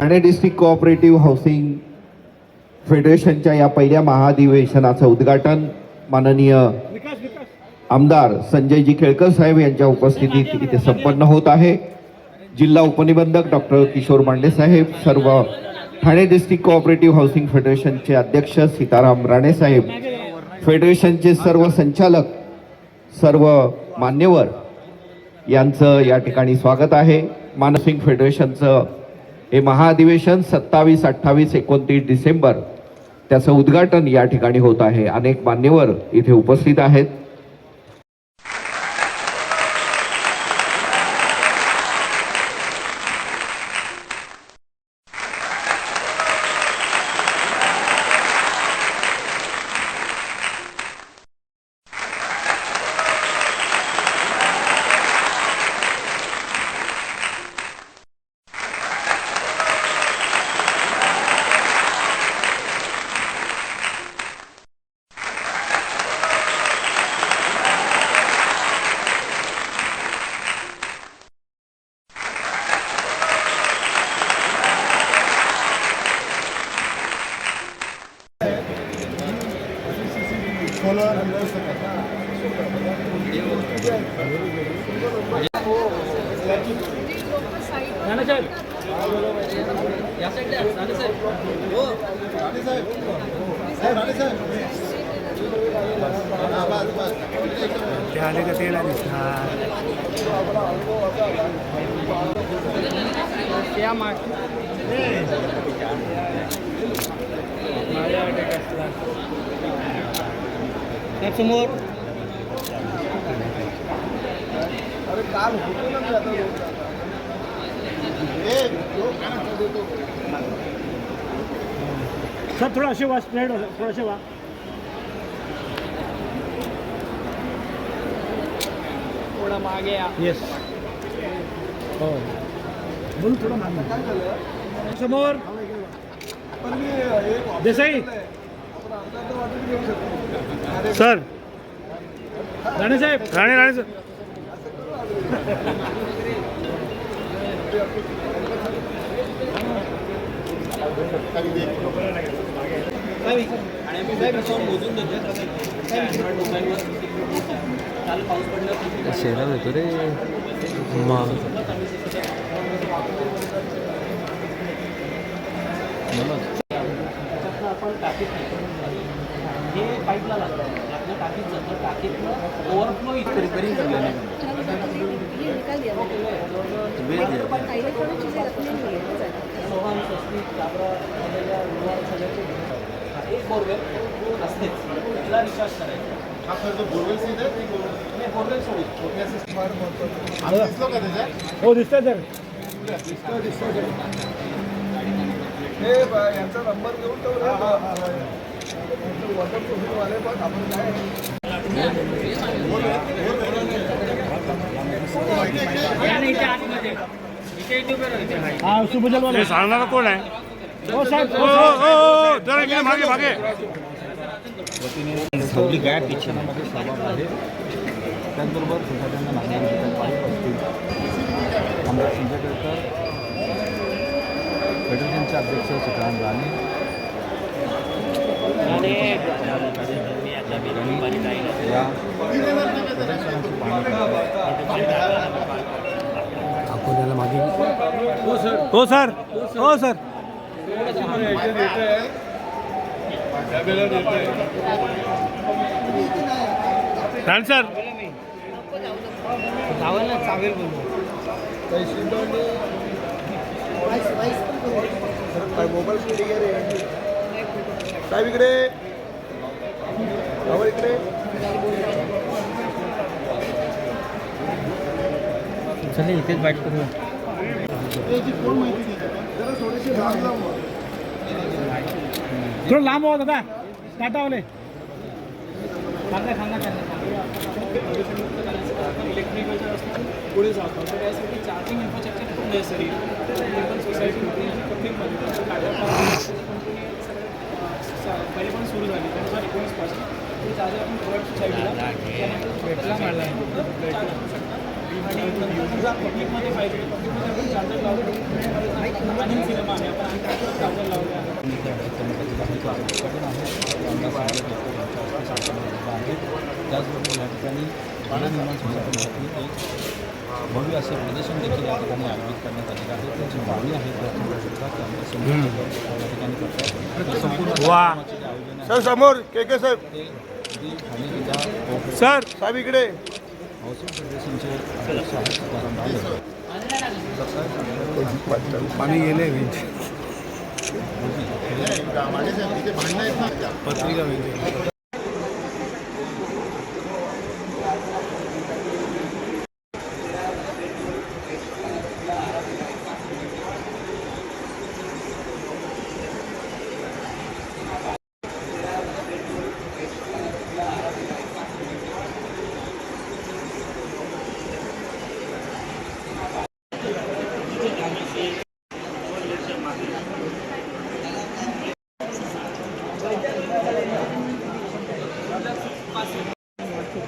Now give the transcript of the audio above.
Thane district cooperative housing फेडरेशनच्या या पहिल्या महाधिवेशनाचं उद्घाटन माननीय आमदार संजयजी केळकर साहेब यांच्या उपस्थितीत इथे संपन्न होत आहे. जिल्हा उपनिबंधक डॉक्टर किशोर मांडे साहेब सर्व ठाणे डिस्ट्रिक्ट कोऑपरेटिव्ह हाऊसिंग फेडरेशनचे अध्यक्ष सीताराम राणे साहेब फेडरेशनचे सर्व संचालक सर्व मान्यवर यांचं या ठिकाणी स्वागत आहे. मानसिंग फेडरेशनचं हे महाअधिवेशन सत्तावीस अठ्ठावीस एकोणतीस डिसेंबर त्याचं उद्घाटन या ठिकाणी होत आहे. अनेक मान्यवर इथे उपस्थित आहेत. ते आले का तेला दिसणार समोर सर थोडा असे वा स्प्रेड थोडासे वा. थोडा मागे येस हो. बोल थोडं मागं. समोर. देसाई. सर. राणे साहेब. राणे राणे सर. शेरा होतो रे. मग. आपण टाकीत पाईपला लागतं आपल्या टाकीत जातं टाकीतनं ओव्हरफ्लो इथे रिपेरिंग आहे सोहम स्वस्तिक काबरा झालेल्या व्यवहार सगळ्याचे एक बोरवेल असतेच. तिला विश्वास करायचा. बोरवेल हो दिसतंय सर यांचा नंबर घेऊन तो वॉटरप्रूफ वाले पण आपण काय हा सुभजल वाला सांगणारा कोण आहे हो साहेब हो हो जरा इकडे मागे मागे. सावली गाय पिछामध्ये सहभाग आहे. त्याचबरोबर फुटाट्यांना नागरिकांच्या पाईप असतील. आमदार संजय केळकर फेडरेशनचे अध्यक्ष सीताराम राणे अकोल्याला मागे हो सर. हो सर. सर. बोलतो मोबाईल साहेब इकडे. इकडे. चला इथेच बाईट व्हा. थोडं लांब हो दादा. टाटावले. सांगा सांगा त्यांना इलेक्ट्रिकलच्या वस्तू पुढे जातो तर यासाठी चार्जिंग इन्फ्रास्ट्रक्चर ते पण सोसायटीमध्ये पहिले पण सुरू झाली दोन हजार एकोणीसपासून ते ताजे आपण प्रोडक्ट साईडला भेटला मला. आणि नंतर जर पब्लिकमध्ये पाहिजे पब्लिकमध्ये आपण चार्जर लावतो आणि सिनेमा आहे आपण चार्जर लावले आहे. त्याचबरोबर या ठिकाणी पाणी निर्माण भव्य असे प्रदर्शन देखील या ठिकाणी आयोजित करण्यात आलेलं आहे त्यांची मागणी आहे. सर समोर के के साहेब. सर. साहेब इकडे. पाणी गेले. माने साहेब けど。